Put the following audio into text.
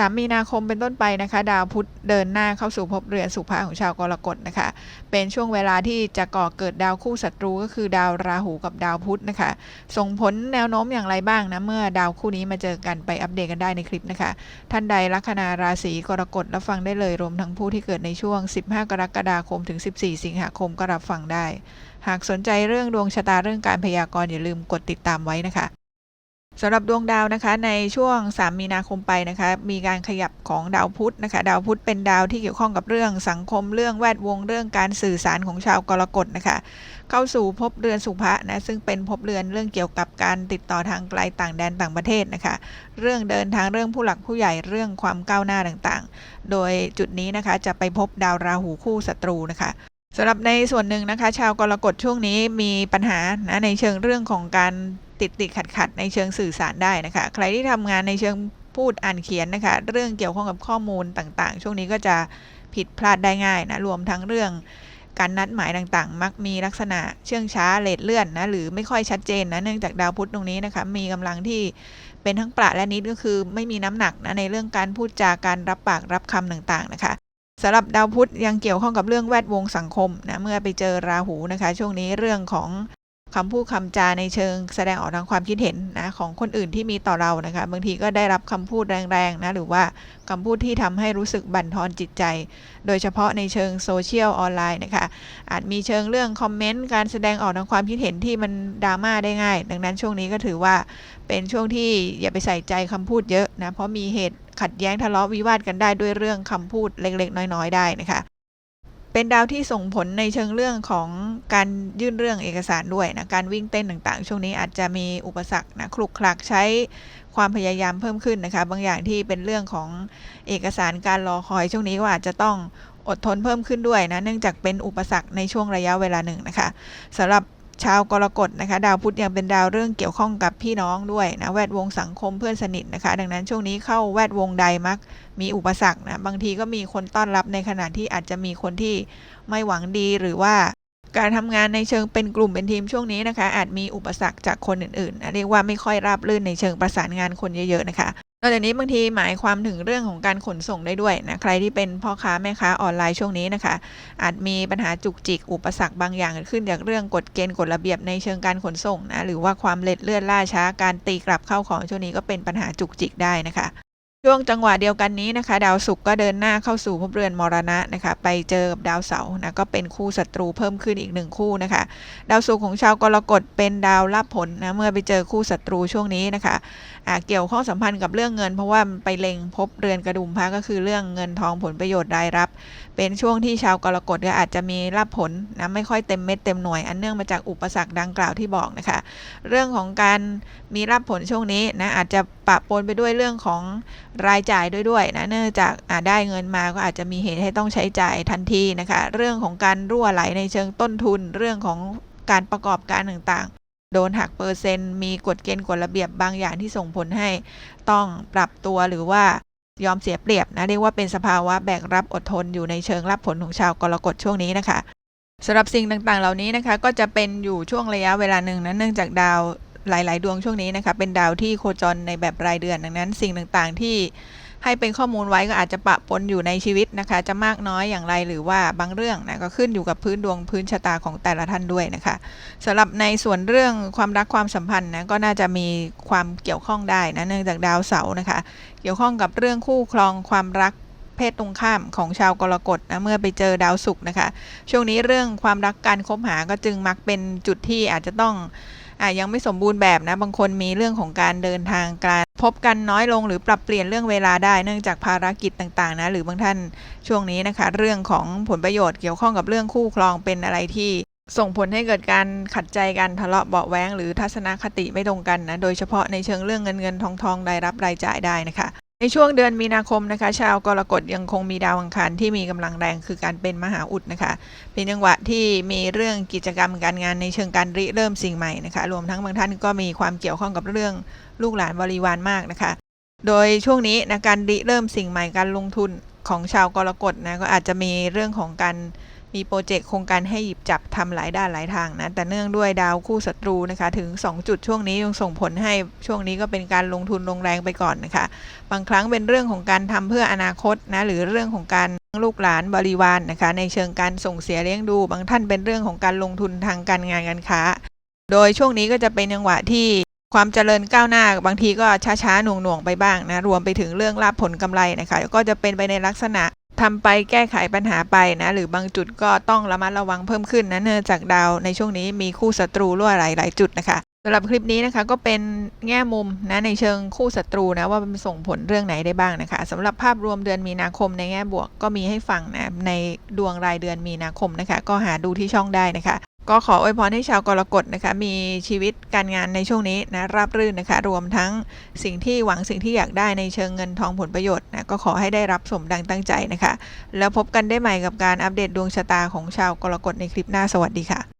3 มีนาคมเป็นต้นไปนะคะ ดาวพุธเดินหน้าเข้าสู่ภพเรือนสุภาของชาวกรกฎนะคะ เป็นช่วงเวลาที่จะก่อเกิดดาวคู่ศัตรูก็คือดาวราหูกับดาวพุธนะคะ ส่งผลแนวโน้มอย่างไรบ้างนะ เมื่อดาวคู่นี้มาเจอกันไปอัปเดตกันได้ในคลิปนะคะ ท่านใดลัคนาราศีกรกฎรับฟังได้เลยรวมทั้งผู้ที่เกิดในช่วง 15 กรกฎาคมถึง 14 สิงหาคมก็รับฟังได้ หากสนใจเรื่องดวงชะตาเรื่องการพยากรณ์อย่าลืมกดติดตามไว้นะคะ สำหรับดวงดาวนะคะในช่วง 3 มีนาคมไปนะคะมีการขยับของดาวพุธนะคะดาวพุธเป็นดาวที่เกี่ยวข้องกับเรื่องสังคมเรื่องแวดวงเรื่องการสื่อสารของชาวกรกฎนะคะเข้าสู่ภพเรือนสุภะนะซึ่งเป็นภพเรือนเรื่องเกี่ยวกับการติดต่อทางไกลต่างแดนต่างประเทศนะคะเรื่องเดินทางเรื่องผู้หลักผู้ใหญ่เรื่องความก้าวหน้าต่างๆ โดยจุดนี้นะคะจะไปพบดาวราหูคู่ศัตรูนะคะสำหรับในส่วนหนึ่งนะคะชาวกรกฎช่วงนี้มีปัญหานะในเชิงเรื่องของการ ติดติดขัดขัดในเชิงสื่อสารได้นะคะ ใครที่ทำงานในเชิงพูดอ่านเขียนนะคะ เรื่องเกี่ยวข้องกับข้อมูลต่างๆ ช่วงนี้ก็จะผิดพลาดได้ง่ายนะ รวมทั้งเรื่องการนัดหมายต่างๆ มักมีลักษณะเชื่องช้าเลทเลื่อนนะ หรือไม่ค่อยชัดเจนนะ เนื่องจากดาวพุธตรงนี้นะคะ มีกำลังที่เป็นทั้งประและนิดก็คือ ไม่มีน้ำหนักนะในเรื่องการพูดจาการรับปากรับคำต่างๆนะคะสำหรับดาวพุธยังเกี่ยวข้องกับเรื่องแวดวงสังคมนะเมื่อไปเจอราหูนะคะ ช่วงนี้เรื่องของ คำพูดคำจาในเชิงแสดงออกทางความคิดเห็นนะของคนอื่นที่มีต่อเรานะคะบางทีก็ได้รับคำพูดแรงๆนะหรือว่าคำพูดที่ทำให้รู้สึกบั่นทอนจิตใจ โดยเฉพาะในเชิงโซเชียลออนไลน์นะคะอาจมีเชิงเรื่องคอมเมนต์การแสดงออกทางความคิดเห็นที่มันดราม่าได้ง่าย ดังนั้นช่วงนี้ก็ถือว่าเป็นช่วงที่อย่าไปใส่ใจคำพูดเยอะนะเพราะมีเหตุขัดแย้งทะเลาะวิวาทกันได้ด้วยเรื่องคำพูดเล็กๆ น้อยๆ ได้นะคะ เป็นดาวที่ส่งผลในเชิงเรื่องของการยื่นเรื่องเอกสารด้วยนะการวิ่งเต้นต่างๆ ช่วงนี้อาจจะมีอุปสรรคนะคลุกคลักใช้ความพยายามเพิ่มขึ้นนะคะ บางอย่างที่เป็นเรื่องของเอกสารการรอคอยช่วงนี้ก็อาจจะต้องอดทนเพิ่มขึ้นด้วยนะเนื่องจากเป็นอุปสรรคในช่วงระยะเวลาหนึ่งนะคะสำหรับ ชาวกรกฎนะคะ ดาวพุธยังเป็นดาวเรื่องเกี่ยวข้องกับพี่น้องด้วยนะแวดวงสังคมเพื่อนสนิทนะคะ ดังนั้นช่วงนี้เข้าแวดวงใดมัก มีอุปสรรคนะบางทีก็มีคนต้อนรับในขณะที่อาจจะมีคนที่ไม่หวังดีหรือว่าการทำงานในเชิงเป็นกลุ่มเป็นทีมช่วงนี้นะคะ อาจมีอุปสรรคจากคนอื่นๆนะเรียกว่าไม่ค่อยราบรื่นในเชิงประสานงานคนเยอะๆนะคะ นอกจากนี้บางทีหมายความถึงเรื่องของการขนส่งได้ด้วยนะใครที่เป็นพ่อค้าแม่ค้าออนไลน์ช่วงนี้นะคะ อาจมีปัญหาจุกจิกอุปสรรคบางอย่างเกิดขึ้นจากเรื่องกฎเกณฑ์กฎระเบียบในเชิงการขนส่งนะหรือว่าความเล็ดเลื่อนล่าช้าการตีกลับเข้าของช่วงนี้ก็เป็นปัญหาจุกจิกได้นะคะ ช่วงจังหวะเดียวกันนี้นะคะ ดาวศุกร์ก็เดินหน้าเข้าสู่ภพเรือนมรณะนะคะ ไปเจอกับดาวเสาร์นะก็เป็นคู่ศัตรูเพิ่มขึ้นอีกหนึ่งคู่นะคะ ดาวศุกร์ของชาวกรกฎเป็นดาวรับผลนะเมื่อไปเจอคู่ศัตรูช่วงนี้นะคะอ่าเกี่ยวข้องสัมพันธ์กับเรื่องเงิน เพราะว่าไปเล็งพบเรือนกระดุมพระก็คือเรื่องเงินทองผลประโยชน์รายรับ เป็นช่วงที่ชาวกรกฎก็อาจจะมีรับผลนะไม่ค่อยเต็มเม็ดเต็มหน่วย อันเนื่องมาจากอุปสรรคดังกล่าวที่บอกนะคะ เรื่องของการมีรับผลช่วงนี้นะอาจจะ ปะปนไปด้วยเรื่องของรายจ่ายด้วยด้วยนะเนื่องจากาได้เงินมาก็อาจจะมีเหตุให้ต้องใช้จ่ายทันทีนะคะเรื่องของการรั่วไหลในเชิงต้นทุนเรื่องของการประกอบการต่างๆ โดนหักเปอร์เซ็นต์มีกฎเกณฑ์กฎระเบียบบางอย่างที่ส่งผลให้ต้องปรับตัวหรือว่ายอมเสียเปรียบนะเรียกว่าเป็นสภาวะแบกรับอดทนอยู่ในเชิงรับผลของชาวกรกฎช่วงนี้นะคะสำหรับสิ่งต่างๆ เหล่านี้นะคะก็จะเป็นอยู่ช่วงระยะเวลาหนึ่งนะเนื่องจากดาว หลาย ๆ ดวงช่วงนี้นะคะเป็นดาวที่โคจรในแบบรายเดือนดังนั้น สิ่งต่างๆ ที่ให้เป็นข้อมูลไว้ก็อาจจะปะปนอยู่ในชีวิตนะคะ จะมากน้อยอย่างไรหรือว่าบางเรื่องนะก็ขึ้นอยู่กับพื้นดวงพื้นชะตาของแต่ละท่านด้วยนะคะสำหรับในส่วนเรื่องความรักความสัมพันธ์นะก็น่าจะมีความเกี่ยวข้องได้นะเนื่องจากดาวเสาร์นะคะ เกี่ยวข้องกับเรื่องคู่ครองความรักเพศตรงข้ามของชาวกรกฎนะเมื่อไปเจอดาวศุกร์นะคะ ช่วงนี้เรื่องความรักการคบหาก็จึงมักเป็นจุดที่อาจจะต้อง อะยังไม่สมบูรณ์แบบนะ บางคนมีเรื่องของการเดินทางการพบกันน้อยลงหรือปรับเปลี่ยนเรื่องเวลาได้เนื่องจากภารกิจต่างๆนะหรือบางท่านช่วงนี้นะคะ เรื่องของผลประโยชน์เกี่ยวข้องกับเรื่องคู่ครองเป็นอะไรที่ส่งผลให้เกิดการขัดใจกันทะเลาะเบาแว้งหรือทัศนคติไม่ตรงกันนะ โดยเฉพาะในเชิงเรื่องเงินเงินทองทองรายรับรายจ่ายได้นะคะ ในช่วงเดือนมีนาคมนะคะ ชาวกรกฎยังคงมีดาวอังคารที่มีกำลังแรงคือการเป็นมหาอุดนะคะเป็นจังหวะที่มีเรื่องกิจกรรมการงานในเชิงการริเริ่มสิ่งใหม่นะคะ รวมทั้งบางท่านก็มีความเกี่ยวข้องกับเรื่องลูกหลานบริวารมากนะคะ โดยช่วงนี้นะการริเริ่มสิ่งใหม่การลงทุนของชาวกรกฎนะก็อาจจะมีเรื่องของการ มีโปรเจกต์โครงการให้หยิบจับทำหลายด้านหลายทางนะ แต่เนื่องด้วยดาวคู่ศัตรูนะคะ ถึง 2 จุดช่วงนี้ยังส่งผลให้ช่วงนี้ก็เป็นการลงทุนลงแรงไปก่อนนะคะ บางครั้งเป็นเรื่องของการทำเพื่ออนาคตนะหรือเรื่องของการลูกหลานบริวารนนะคะ ในเชิงการส่งเสียเลี้ยงดู บางท่านเป็นเรื่องของการลงทุนทางการงานการค้า โดยช่วงนี้ก็จะเป็นจังหวะที่ความเจริญก้าวหน้าบางทีก็ช้าๆหน่วงๆไปบ้างนะรวมไปถึงเรื่องลาบผลกำไรนะคะ ก็จะเป็นไปในลักษณะ ทำไปแก้ไขปัญหาไปนะ หรือบางจุดก็ต้องระมัดระวังเพิ่มขึ้นนะเนื่องจากดาวในช่วงนี้มีคู่ศัตรูรั่วไหลหลายจุดนะคะสำหรับคลิปนี้นะคะก็เป็นแง่มุมนะในเชิงคู่ศัตรูนะว่ามันส่งผลเรื่องไหนได้บ้างนะคะสำหรับภาพรวมเดือนมีนาคมในแง่บวกก็มีให้ฟังนะในดวงรายเดือนมีนาคมนะคะ ก็หาดูที่ช่องได้นะคะ ก็ขออวยพรให้ชาวกรกฎนะคะ มีชีวิตการงานในช่วงนี้นะราบรื่นนะคะ รวมทั้งสิ่งที่หวังสิ่งที่อยากได้ในเชิงเงินทองผลประโยชน์นะก็ขอให้ได้รับสมดังตั้งใจนะคะ แล้วพบกันได้ใหม่กับการอัปเดตดวงชะตาของชาวกรกฎในคลิปหน้าสวัสดีค่ะ